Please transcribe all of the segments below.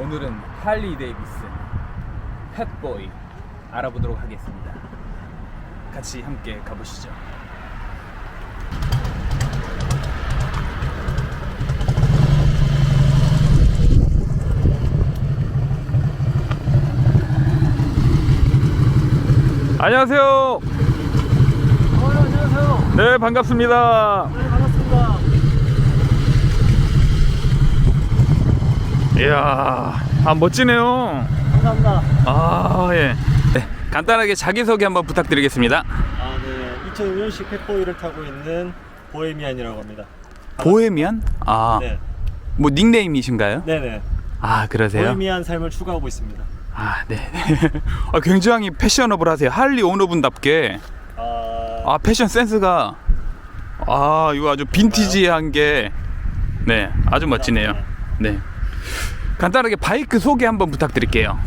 오늘은 할리 데이비슨 펫보이 알아보도록 하겠습니다. 같이 함께 가보시죠. 안녕하세요. 어, 안녕하세요. 네, 반갑습니다. 이야, 아 멋지네요. 감사합니다. 아 예. 네, 간단하게 자기 소개 한번 부탁드리겠습니다. 아, 네. 2005년식 펫보이를 타고 있는 보헤미안이라고 합니다. 보헤미안? 아, 네. 뭐 닉네임이신가요? 네네. 아 그러세요? 보헤미안 삶을 추구하고 있습니다. 아 네. 아, 굉장히 패셔너블하세요. 할리 오너분답게 아, 아 패션 센스가 아 이거 아주 빈티지한 게 네, 아주 멋지네요. 네. 간단하게 바이크 소개 한번 부탁드릴게요.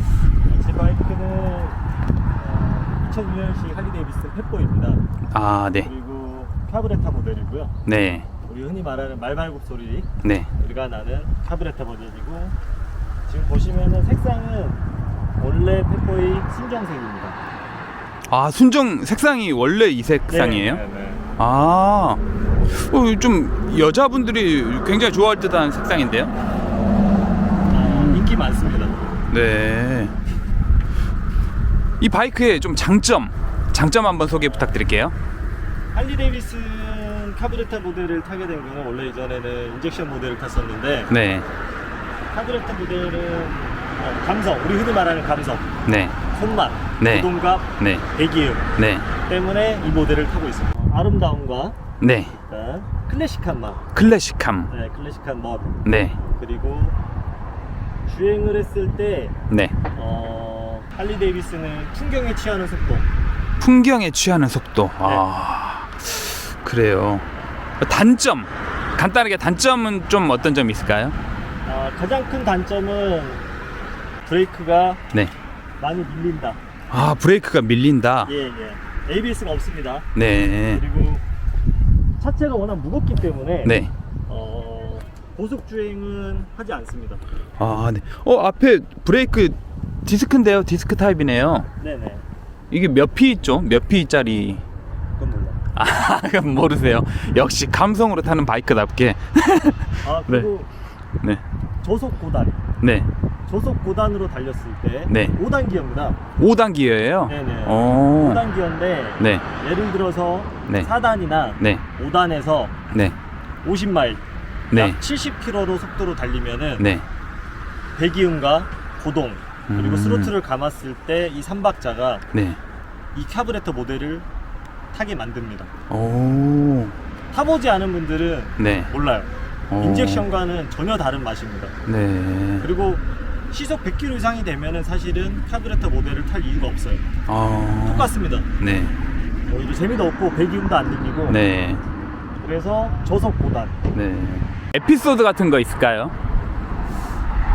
제 바이크는 어, 2006년식 할리 데이비슨 펫보이입니다. 아 네, 그리고 카브레타 모델이고요. 네, 우리 흔히 말하는 말발굽 소리가 네. 나는 카브레타 모델이고 지금 보시면은 색상은 원래 펫보이 순정색입니다. 아 순정 색상이 원래 이 색상이에요? 네, 네, 네. 아, 어, 좀 여자분들이 굉장히 좋아할 듯한 색상인데요. 네. 이 바이크의 좀 장점, 장점 한번 소개 부탁드릴게요. 할리 데이비슨 카브레타 모델을 타게 된 거는 원래 이전에는 인젝션 모델을 탔었는데 네, 카브레타 모델은 어, 감성, 우리 흔히 말하는 감성, 네, 손맛, 네. 고동갑, 네, 배기음 네, 때문에 이 모델을 타고 있습니다. 아름다움과 네. 일단 클래식한 맛, 클래식함. 네, 클래식한 멋 네, 그리고 주행을 했을 때 네. 어, 할리 데이비스는 풍경에 취하는 속도, 풍경에 취하는 속도. 아, 그래요. 단점. 간단하게 단점은 좀 어떤 점이 있을까요? 아, 가장 큰 단점은 브레이크가 네. 많이 밀린다. 아, 브레이크가 밀린다. 예, 예. ABS가 없습니다. 네. 그리고 차체가 워낙 무겁기 때문에 네. 어, 고속 주행은 하지 않습니다. 아, 네. 어, 앞에 브레이크 디스크인데요. 디스크 타입이네요. 네네. 이게 몇 피 있죠? 몇 피짜리? 그건 몰라. 아, 그건 모르세요. 역시 감성으로 타는 바이크답게. 아 그리고 네. 저속 고단, 네. 저속 고단으로 달렸을 때 네. 5단 기어입니다. 5단 기어예요? 네네. 오. 5단 기어인데 네. 예를 들어서 네. 4단이나 네. 5단에서 네. 50마일, 네. 약 70km로 속도로 달리면은 네. 배기음과 고동 그리고 음. 스로틀을 감았을 때이 3박자가 네. 이 카브레터 모델을 타게 만듭니다. 오. 타보지 않은 분들은 네. 몰라요. 오. 인젝션과는 전혀 다른 맛입니다. 네. 그리고 시속 100km 이상이 되면은 사실은 카브레터 모델을 탈 이유가 없어요. 아. 똑같습니다. 네. 오히려 재미도 없고 배기음도 안 들리고 네. 그래서 저속 고단. 네. 에피소드 같은 거 있을까요?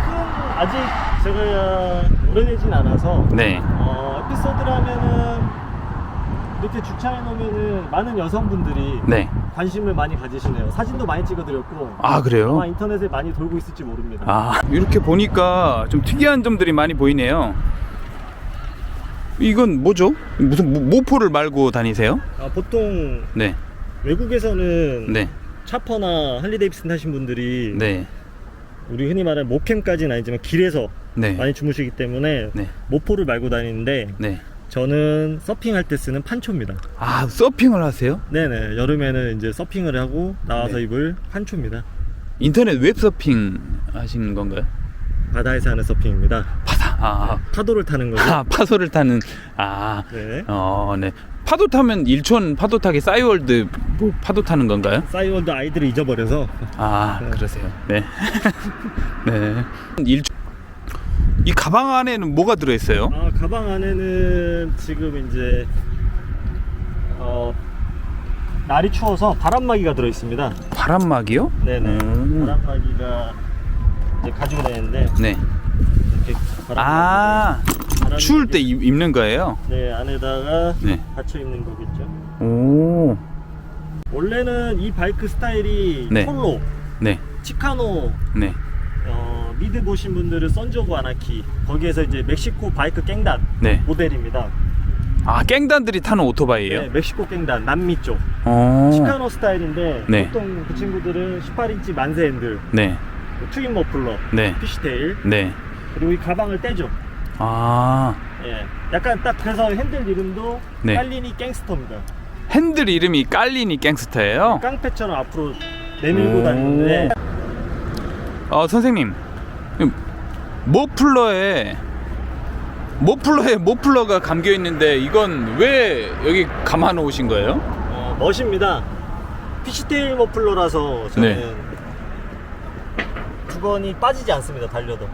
큰 아직 제가 오래되진 않아서 네. 어, 에피소드라면은 이렇게 주차해 놓으면은 많은 여성분들이 네. 관심을 많이 가지시네요. 사진도 많이 찍어드렸고 아, 그래요? 아마 인터넷에 많이 돌고 있을지 모릅니다. 아, 이렇게 보니까 좀 특이한 점들이 많이 보이네요. 이건 뭐죠? 무슨 모- 모포를 말고 다니세요? 아, 보통 네. 외국에서는 네. 차퍼나 할리 데이비슨 타신 분들이 네. 우리 흔히 말하는 모캠까지는 아니지만 길에서 네. 많이 주무시기 때문에 네. 모포를 말고 다니는데 네. 저는 서핑할 때 쓰는 판초입니다. 아, 서핑을 하세요? 네네 여름에는 이제 서핑을 하고 나와서 네. 입을 판초입니다. 인터넷 웹 서핑 하시는 건가요? 바다에서 하는 서핑입니다. 바다. 아, 파도를 타는 거죠. 아 파도를 타는 아, 네. 어, 네. 파도 타면 일촌 파도 타기 싸이월드 뭐 파도 타는 건가요? 싸이월드 아이들을 잊어버려서 아, 네. 그러세요. 네. 네. 일촌 이 가방 안에는 뭐가 들어 있어요? 아 가방 안에는 지금 이제 어 날이 추워서 바람막이가 들어 있습니다. 바람막이요? 네네. 음. 바람막이가 이제 가지고 다니는데 네. 이렇게 바람막이 아, 추울 때 입- 입는 거예요? 네 안에다가 네. 받쳐 입는 거겠죠. 오. 원래는 이 바이크 스타일이 네. 폴로, 네. 치카노 네. 어, 미드 보신 분들은 선조고 아나키 거기에서 이제 멕시코 바이크 깽단 네. 모델입니다. 아 깽단들이 타는 오토바이예요? 네, 멕시코 깽단 남미 쪽 어. 치카노 스타일인데 네. 보통 그 친구들은 18인치 만세 핸들, 네. 트윈 머플러, 네. 피시테일 네. 그리고 이 가방을 떼죠. 아 예, 약간 딱 그래서 핸들 이름도 네. 깔리니 갱스터입니다. 핸들 이름이 깔리니 갱스터예요? 깡패처럼 앞으로 내밀고 오. 다니는데 어 선생님 음, 모플러에 모플러에 모플러가 감겨 있는데 이건 왜 여기 감아 놓으신 거예요? 어, 멋입니다. 피시테일 머플러라서 저는 네. 주번이 빠지지 않습니다. 달려도.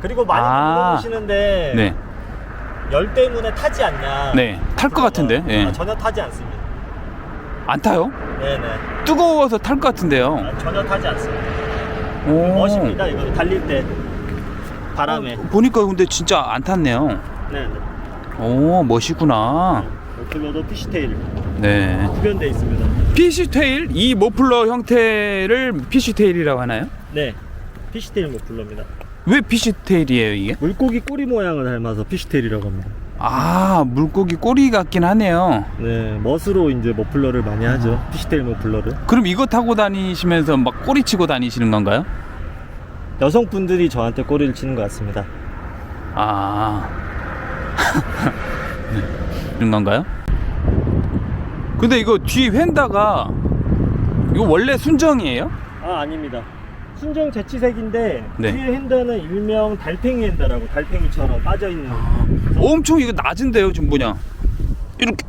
그리고 많이 아. 물어보시는데 네, 열 때문에 타지 않냐? 네, 탈 것 같은데, 예. 아, 전혀 타지 않습니다. 안 타요? 네네. 뜨거워서 탈 것 같은데요. 아, 전혀 타지 않습니다. 오. 멋입니다. 이거 달릴 때 바람에. 어, 보니까 근데 진짜 안 탔네요. 네네. 오, 멋이구나. 머플러도 피시테일 네. 구변돼 있습니다. 피시테일 이 모플러 형태를 피시테일이라고 하나요? 네. 피시테일 머플러입니다. 왜 피시테일이에요 이게? 물고기 꼬리 모양을 닮아서 피시테일이라고 합니다. 아 물고기 꼬리 같긴 하네요. 네, 멋으로 이제 머플러를 많이 하죠. 아. 피시테일 머플러를. 그럼 이거 타고 다니시면서 막 꼬리 치고 다니시는 건가요? 여성분들이 저한테 꼬리를 치는 것 같습니다. 아 네. 그런 건가요? 근데 이거 뒤 휀다가 이거 원래 순정이에요? 아, 아닙니다. 순정 제치색인데 네. 뒤에 핸더는 일명 달팽이 핸더라고 달팽이처럼 빠져있는 엄청 이거 낮은데요 지금 뭐냐 이렇게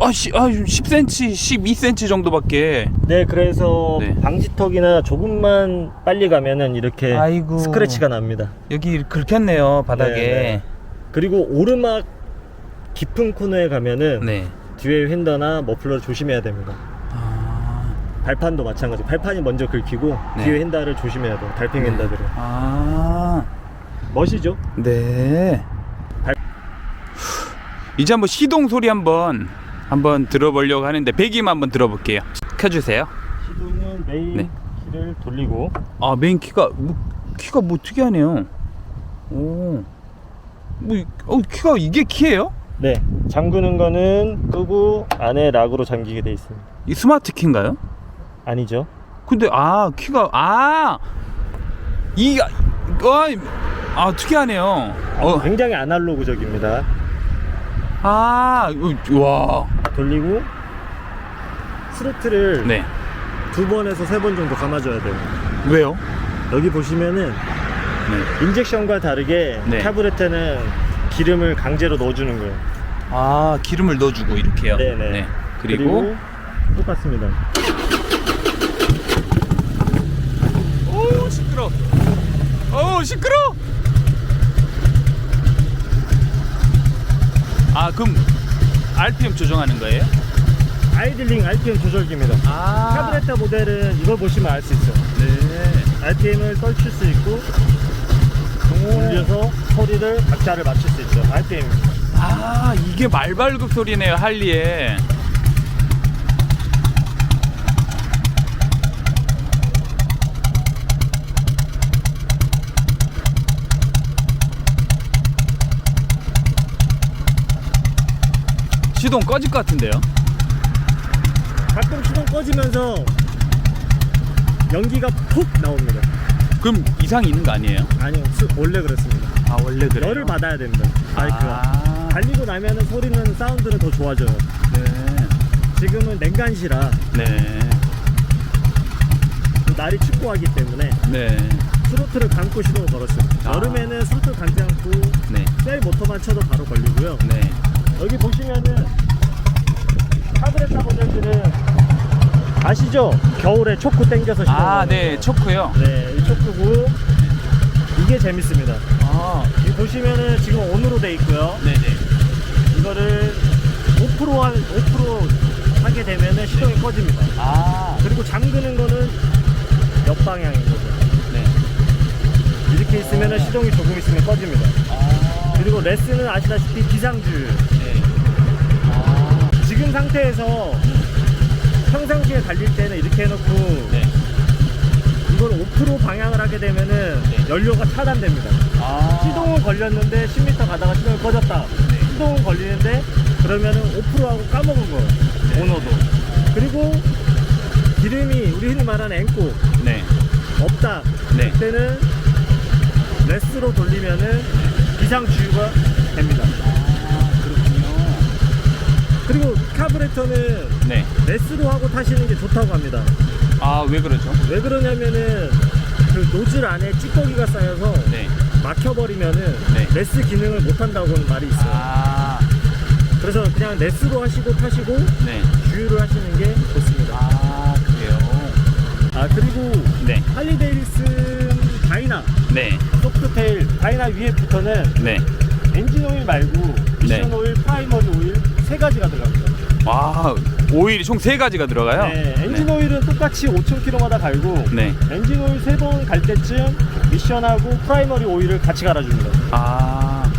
아씨 아 10cm 12cm 정도밖에 네, 그래서 네. 방지턱이나 조금만 빨리 가면은 이렇게 아이고. 스크래치가 납니다. 여기 긁혔네요 바닥에 네, 그리고 오르막 깊은 코너에 가면은 네. 뒤에 핸더나 머플러를 조심해야 됩니다. 아, 발판도 마찬가지. 발판이 먼저 긁히고 네. 뒤에 핸다를 조심해야 돼요. 달팽이 핸다들은. 아, 멋이죠? 네. 발- 이제 한번 시동 소리 한번 한번 들어보려고 하는데 배기만 한번 들어볼게요. 켜주세요. 시동은 메인 네. 키를 돌리고 아 메인 키가 뭐, 키가 뭐 특이하네요. 오, 뭐 이- 어, 키가 이게 키예요? 네 잠그는 거는 끄고 안에 락으로 잠기게 돼 있습니다. 이 스마트 키인가요? 아니죠? 근데 아 키가 아 이가 아, 아 특이하네요. 어, 굉장히 아날로그적입니다. 아, 와, 돌리고 스로틀을 네. 두 번에서 세 번 정도 감아줘야 돼요. 왜요? 여기 보시면은 네. 인젝션과 다르게 네. 카브레테는 기름을 강제로 넣어주는 거예요. 아 기름을 넣어주고 이렇게요. 네네. 네. 그리고, 똑같습니다. 오 시끄러. 오 시끄러. 아 그럼 RPM 조정하는 거예요? 아이들링 RPM 조절기입니다. 아 카브레타 모델은 이걸 보시면 알 수 있어요. 네. RPM을 떨칠 수 있고 돌려서 소리를 박자를 맞출 수 있죠. RPM. 아 이게 말발굽 소리네요 할리에. 시동 꺼질 것 같은데요? 가끔 시동 꺼지면서 연기가 푹 나옵니다. 그럼 이상이 있는 거 아니에요? 아니요, 수- 원래 그렇습니다. 아 원래 그래요? 열을 받아야 됩니다. 마이크가. 아, 달리고 나면은 소리는 사운드는 더 좋아져요. 네. 지금은 냉간시라 네. 날이 춥고 하기 때문에 네. 스로틀을 감고 시동을 걸었어요. 아. 여름에는 스로틀 감지 않고 네. 셀 모터만 쳐도 바로 걸리고요. 네. 여기 보시면은 카브레타 모델들은 아시죠? 겨울에 초크 당겨서 시동 아, 네. 거. 초크요. 네, 이 초크고 이게 재밌습니다. 아, 여기 보시면은 지금 온으로 돼 있고요. 네 네. 이거를 5% 한, 5% 하게 되면은 시동이 꺼집니다. 아, 그리고 잠그는 거는 옆방향인 거죠. 네. 이렇게 있으면은 시동이 조금 있으면 꺼집니다. 아, 그리고 레스는 아시다시피 비상주 의. 네. 아, 지금 상태에서 평상시에 달릴 때는 이렇게 해놓고 네. 이걸 5% 방향을 하게 되면은 네. 연료가 차단됩니다. 아. 시동은 걸렸는데 10m 가다가 시동이 꺼졌다. 네. 시동은 걸리는데 그러면은 오프로 하고 까먹은 거예요. 오너도. 그리고 기름이 우리 흔히 말하는 앵꼬 네. 없다. 네. 그때는 레스로 돌리면은 비상 주유가 됩니다. 그리고 카브레터는 네. 레스로 하고 타시는 게 좋다고 합니다. 아, 왜 그러죠? 왜 그러냐면은 그 노즐 안에 찌꺼기가 쌓여서 네. 막혀버리면은 네. 레스 기능을 못 한다고는 말이 있어요. 아. 그래서 그냥 레스로 하시고 타시고 네. 주유를 하시는 게 좋습니다. 아, 그래요. 아 그리고 네. 할리 데이비슨 다이나 네. 소프트테일 다이나 위에부터는 네. 엔진 오일 말고 미션 네. 오일, 프라이머리 오일 세 가지가 들어갑니다. 와, 오일이 총 세 가지가 들어가요? 네, 엔진 오일은 똑같이 5,000km마다 갈고 네. 엔진 오일 세 번 갈 때쯤 미션하고 프라이머리 오일을 같이 갈아줍니다. 아.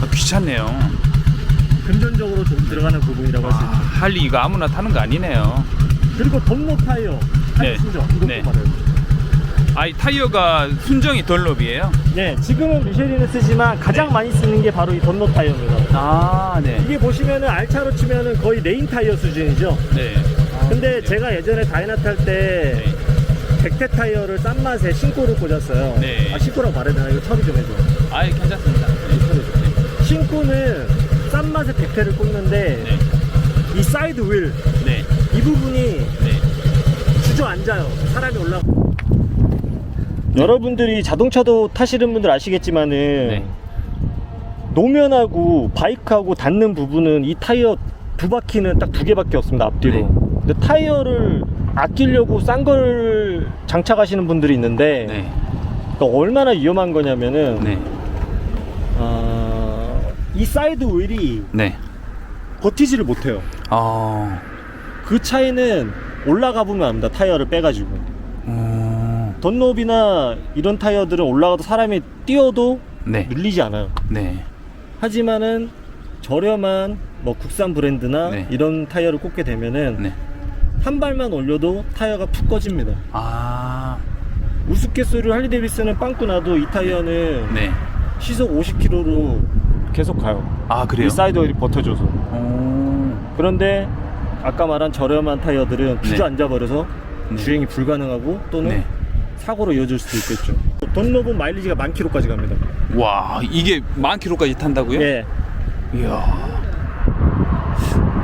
아, 귀찮네요. 금전적으로 좀 들어가는 부분이라고 할 수 아, 있죠. 할리 이거 아무나 타는 거 아니네요. 그리고 던로 타이어 네. 타이신죠 이것도 네. 받아요. 아이 타이어가 순정이 덜럽이에요? 네, 지금은 미쉐린을 쓰지만 가장 네. 많이 쓰는 게 바로 이 던로 타이어입니다. 아, 네. 이게 보시면은 알차로 치면은 거의 레인 타이어 수준이죠. 네. 근데 제가 예전에 다이나 탈때 네. 백태 타이어를 싼 맛에 신고를 꽂았어요. 네. 아 신고라고 말해야 되나? 이거 처리 좀 해줘. 아이 괜찮습니다. 네. 신고는 싼 맛에 백태를 꽂는데 네. 이 사이드 휠, 네. 이 부분이 네. 주저앉아요. 사람이 올라. 여러분들이 자동차도 타시는 분들 아시겠지만은 네. 노면하고 바이크하고 닿는 부분은 이 타이어 두 바퀴는 딱 두 개밖에 없습니다 앞뒤로. 네. 근데 타이어를 아끼려고 싼 걸 장착하시는 분들이 있는데 네. 그러니까 얼마나 위험한 거냐면은 네. 어, 이 사이드 휠이 네. 버티지를 못해요. 어. 그 차이는 올라가 보면 압니다. 타이어를 빼가지고. 어. 던롭이나 이런 타이어들은 올라가도 사람이 뛰어도 네. 밀리지 않아요. 네. 하지만은 저렴한 뭐 국산 브랜드나 네. 이런 타이어를 꽂게 되면은 네. 한 발만 올려도 타이어가 푹 꺼집니다. 아. 우스갯소리로 할리 데이비스는 빵꾸 나도 이 타이어는 네. 시속 50km로 계속 가요. 아, 그래요? 이 사이드 오일이 버텨줘서. 어. 그런데 아까 말한 저렴한 타이어들은 네. 주저앉아 버려서 네. 주행이 불가능하고 또는 네. 사고로 이어질 수도 있겠죠. 던롭은 마일리지가 만 킬로까지 갑니다. 와, 이게 만 킬로까지 탄다고요? 예. 이야.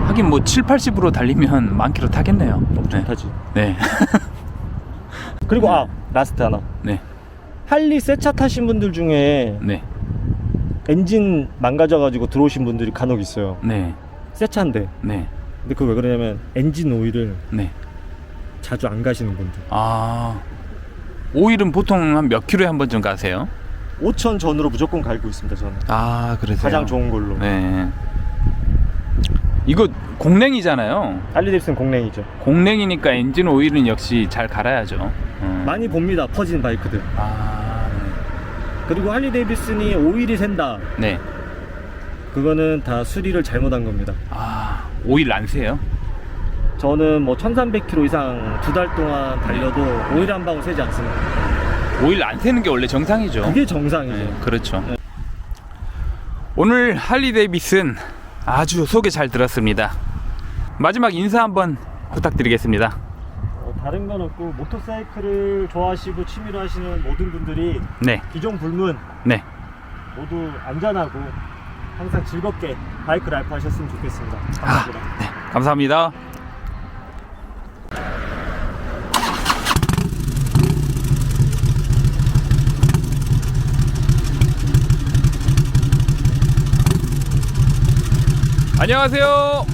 하긴 뭐 7, 80으로 달리면 만 킬로 타겠네요. 엄청 네. 타지. 네. 그리고 아 라스트 하나. 네. 할리 새 차 타신 분들 중에 네. 엔진 망가져가지고 들어오신 분들이 간혹 있어요. 네. 새 차인데. 네. 근데 그거 왜 그러냐면 엔진 오일을 네. 자주 안 가시는 분들. 아. 오일은 보통 한 몇 킬로에 한 번쯤 가세요? 5천 전으로 무조건 갈고 있습니다. 저는 아, 그러세요. 가장 좋은 걸로. 네. 이거 공랭이잖아요. 할리 데이비슨 공랭이죠. 공랭이니까 엔진 오일은 역시 잘 갈아야죠. 음. 많이 봅니다. 퍼진 바이크들. 아, 그리고 할리 데이비슨이 오일이 샌다. 네. 그거는 다 수리를 잘못한 겁니다. 아, 오일 안 세요? 저는 뭐 1300km 이상 두 달 동안 달려도 오일 한 방울 새지 않습니다. 오일 안 새는 게 원래 정상이죠. 그게 정상이죠. 네, 그렇죠. 오늘 할리 데이비슨 아주 소개 잘 들었습니다. 마지막 인사 한번 부탁드리겠습니다. 어, 다른 건 없고 모터사이클을 좋아하시고 취미로 하시는 모든 분들이 네, 기존 불문 네. 모두 안전하고 항상 즐겁게 바이크 라이프 하셨으면 좋겠습니다. 감사합니다. 네, 감사합니다. 안녕하세요.